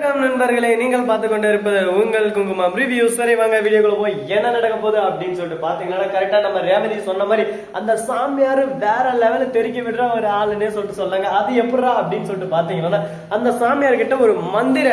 வணக்கம் நண்பர்களே நீங்கள் பார்த்து கொண்டு இருப்பது உங்கள் குங்குமம் ரிவ்யூ சரி வாங்க வீடியோக்குள்ள போய் என்ன நடக்க போகுது அப்படின்னு சொல்லிட்டு பாத்தீங்கன்னா கரெக்டா நம்ம ரேவதி சொன்ன மாதிரி அந்த சாமியார் வேற லெவல தெருக்கி விடுற ஒரு ஆளுன்னே சொல்லிட்டு சொன்னாங்க. அது எப்படா அப்படின்னு சொல்லிட்டு பாத்தீங்கன்னா அந்த சாமியார் கிட்ட ஒரு மந்திர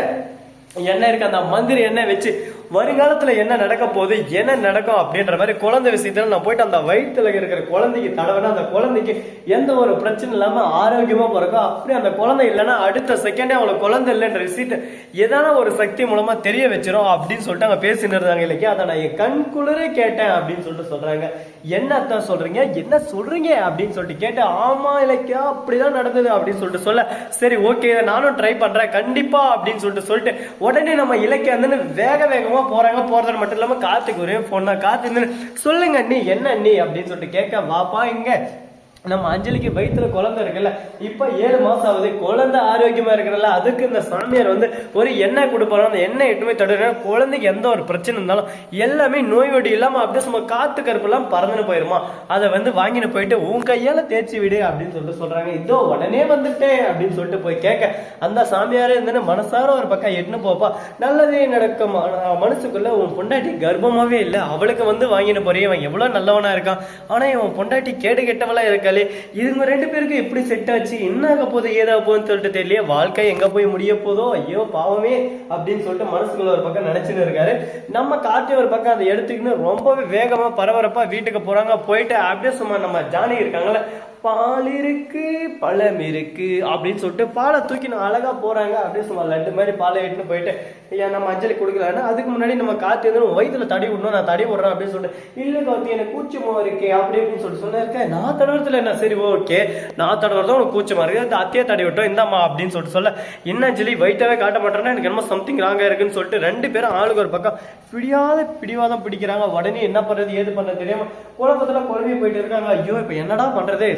எண்ணெய் இருக்கு. அந்த மந்திர எண்ணெய் வச்சு வருங்காலத்துல என்ன நடக்க போகுது என்ன நடக்கும் அப்படின்ற மாதிரி குழந்தை விஷயத்துல நான் போயிட்டு அந்த வயிற்றுல இருக்கிற குழந்தைக்கு தடவைனா அந்த குழந்தைக்கு எந்த ஒரு பிரச்சனை இல்லாம ஆரோக்கியமா பிறக்கும் அப்படி அந்த குழந்தை இல்லைன்னா அடுத்த செகண்டே அவங்களுக்கு குழந்தை இல்லைன்ற விஷயத்த ஏதான ஒரு சக்தி மூலமா தெரிய வச்சிரும் அப்படின்னு சொல்லிட்டு அங்க பேசின்னு இருந்தாங்க இல்லையா? அதை நான் என் கண் குளிரே கேட்டேன் அப்படின்னு சொல்லிட்டு சொல்றாங்க. என்னத்தான் சொல்றீங்க? என்ன சொல்றீங்க அப்படின்னு சொல்லிட்டு கேட்டு ஆமா இலக்கியா அப்படிதான் நடந்தது அப்படின்னு சொல்லிட்டு சொல்ல. சரி ஓகே நானும் ட்ரை பண்றேன். கண்டிப்பா அப்படின்னு சொல்லிட்டு சொல்லிட்டு உடனே நம்ம இலக்கியம் வந்து வேக வேகமா போறாங்க போறது மட்டும் இல்லாம காத்துக்கு ஒரே ஃபோன் தான். காத்து சொல்லுங்க நீ என்ன நீ அப்படின்னு சொல்லிட்டு கேட்க வாப்பா இங்க நம்ம அஞ்சலிக்கு வயிற்றுல குழந்தை இருக்குல்ல இப்ப ஏழு மாசம் ஆகுது குழந்தை ஆரோக்கியமா இருக்கிறல்ல அதுக்கு இந்த சாமியார் வந்து ஒரு எண்ணெய் கொடுப்பாரு. அந்த எண்ணெய் எட்டுமே தடுற குழந்தைக்கு எந்த ஒரு பிரச்சனை இருந்தாலும் எல்லாமே நோய் நொடி இல்லாம அப்படியே சும்மா காத்து கருப்பு எல்லாம் பறந்துன்னு போயிருமா? அதை வந்து வாங்கிட்டு போயிட்டு உன் கையால தேய்ச்சி விடு அப்படின்னு சொல்லிட்டு சொல்றாங்க. இதோ உடனே வந்துட்டேன் அப்படின்னு சொல்லிட்டு போய் கேட்க அந்த சாமியாரே இருந்தேன்னு மனசார ஒரு பக்கம் எட்டுன்னு போப்பா. நல்லதே நடக்கும். மனசுக்குள்ள உன் பொண்டாட்டி கர்ப்பமாவே இல்லை. அவளுக்கு வந்து வாங்கிட்டு போறியே. இவன் எவ்வளவு நல்லவனா இருக்கான். ஆனா இவன் பொண்டாட்டி கேடு கெட்டவளா இருக்காளே இதுங்க ரெண்டு பேருக்கும் எப்படி செட் ஆச்சு? என்ன ஆக போகுது? ஏதாக போகுதுன்னு சொல்லிட்டு தெரியல வாழ்க்கை எங்க போய் முடிய போதோ? ஐயோ பாவமே அப்படின்னு சொல்லிட்டு மனசுக்குள்ள ஒரு பக்கம் நினைச்சுன்னு இருக்காரு. நம்ம கார்த்தி ஒரு பக்கம் அதை எடுத்துக்கின்னு ரொம்பவே வேகமா பரபரப்பா வீட்டுக்கு போறாங்க. போயிட்டு அப்படியே சும்மா நம்ம ஜானகி இருக்காங்களே பால் இருக்கு பழம் இருக்கு அப்படின்னு சொல்லிட்டு பாலை தூக்கி நான் அழகா போறாங்க அப்படின்னு சும்மா லட்டு மாதிரி பாலை எட்டுன்னு போயிட்டு ஐயா நம்ம அஞ்சலி கொடுக்கலான்னு அதுக்கு முன்னாடி நம்ம காத்து வந்து வயிற்றுல தடி விடணும் நான் தடி விடுறேன் அப்படின்னு சொல்லிட்டு இல்லை கார்த்தி எனக்கு கூச்சமா இருக்கே அப்படி அப்படின்னு சொல்லிட்டு சொன்ன நான் தடவுறதுல என்ன? சரி ஓகே. நான் தடவுறதும் உனக்கு கூச்சமா இருக்கு. அந்த அத்தையே தடி விட்டோம் இந்தாம்மா அப்படின்னு சொல்லிட்டு சொல்ல என்ன அஞ்சலி? வயிற்றவே காட்ட மாட்டேன்னா எனக்கு என்னமோ சம்திங் ராங்கா இருக்குன்னு சொல்லிட்டு ரெண்டு பேரும் ஆளுக்கு ஒரு பக்கம் பிடியாத பிடிவாதம் பிடிக்கிறாங்க. உடனே என்ன பண்றது ஏது பண்றது தெரியாம குழப்பத்துல குழம்பி போயிட்டு இருக்காங்க. ஐயோ இப்ப என்னடா பண்றது?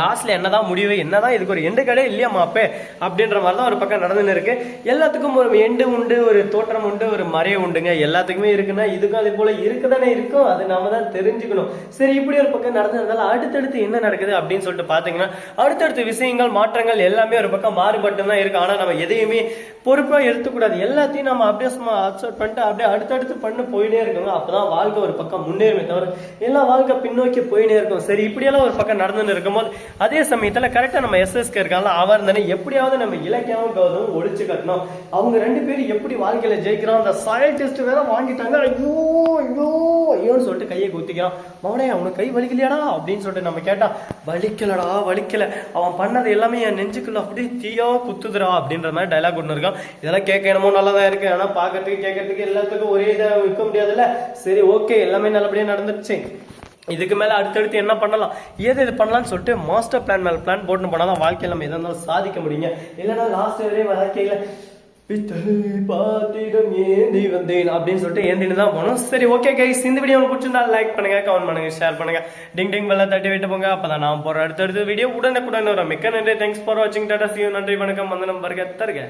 லாஸ்ட்ல என்னதான் முடிவு என்னதான் இதுக்கு ஒரு எண்டு கடை இல்லையா மாப்பே அப்படின்ற மாதிரி தான் ஒரு பக்கம் நடந்துன்னு இருக்கு. எல்லாத்துக்கும் ஒரு எண்டு உண்டு ஒரு தோற்றம் உண்டு ஒரு மறைய உண்டுங்க. எல்லாத்துக்குமே இருக்குன்னா இதுக்கும் அதே போல இருக்குதானே இருக்கும் அது நம்ம தான் தெரிஞ்சுக்கணும். சரி இப்படி ஒரு பக்கம் நடந்ததுனால அடுத்தடுத்து என்ன நடக்குது அப்படின்னு சொல்லிட்டு பாத்தீங்கன்னா அடுத்தடுத்த விஷயங்கள் மாற்றங்கள் எல்லாமே ஒரு பக்கம் மாறுபட்டு தான் இருக்கு. ஆனா நம்ம எதையுமே பொறுப்பா எடுத்துக்கூடாது. எல்லாத்தையும் நம்ம அப்படியே சும்மா அப்சர்ட் பண்ணிட்டு அப்படியே அடுத்தடுத்து பண்ணு போயிட்டே இருக்கோங்க. அப்பதான் வாழ்க்கை ஒரு பக்கம் முன்னேறுமே தவிர எல்லா வாழ்க்கை பின்னோக்கி போயினே இருக்கும். சரி இப்படியெல்லாம் ஒரு பக்கம் நடந்துன்னு இருக்கும்போது அதே சமயத்துல கரெக்டா நம்ம எஸ்எஸ்கே இருக்காங்களா அவர் தானே எப்படியாவது நம்ம இலக்கியாவும் கௌதமும் ஒழிச்சு கட்டணும். அவங்க ரெண்டு பேரும் எப்படி வாழ்க்கையில ஜெயிக்கிறோம் அந்த சாயல் டெஸ்ட் வேற வாங்கிட்டாங்க ஐயோ ஐயோ ஐயோன்னு சொல்லிட்டு கையை குத்திக்கிறான். மவனே அவனுக்கு கை வலிக்கலையாடா? அப்படின்னு சொல்லிட்டு நம்ம கேட்டா வலிக்கலடா வலிக்கல. அவன் பண்ணது எல்லாமே என் நெஞ்சுக்குள்ள அப்படியே தீயா குத்துதுரா அப்படின்ற மாதிரி டைலாக் ஒன்று இருக்கான். இதெல்லாம் கேட்க என்னமோ நல்லா தான் இருக்கு. ஆனா பாக்கிறதுக்கு கேட்கறதுக்கு எல்லாத்துக்கும் ஒரே இதை விற்க முடியாதுல்ல. சரி ஓகே எல்லாமே நல்லபடியா நடந்துருச்சு. இதுக்கு மேலே அடுத்தடுத்து என்ன பண்ணலாம்? ஏது இது பண்ணலாம்னு சொல்லிட்டு மாஸ்டர் பிளான் மேலே பிளான் போட்டு போனாதான் வாழ்க்கையில் நம்ம எதாக இருந்தாலும் சாதிக்க முடியுங்க. இல்லைன்னா லாஸ்ட் வரையும் வாழ்க்கையில் பாத்திரம் ஏந்தி வந்தேன் அப்படின்னு சொல்லிட்டு ஏந்தின்னு தான் போனோம் சரி ஓகே கைஸ் இந்த வீடியோ பிடிச்சிருந்தா லைக் பண்ணுங்க கமெண்ட் பண்ணுங்க ஷேர் பண்ணுங்க. டிங் டிங் பெல்ல தட்டி விட்டு போங்க. அப்பதான் நான் போற அடுத்தடுத்த வீடியோ உடனுக்குடன் வரும். மிக்க நன்றி. தேங்க்ஸ் ஃபார் வாட்சிங் டாடா சியூ நன்றி வணக்கம். வந்தனம் வருக தருக.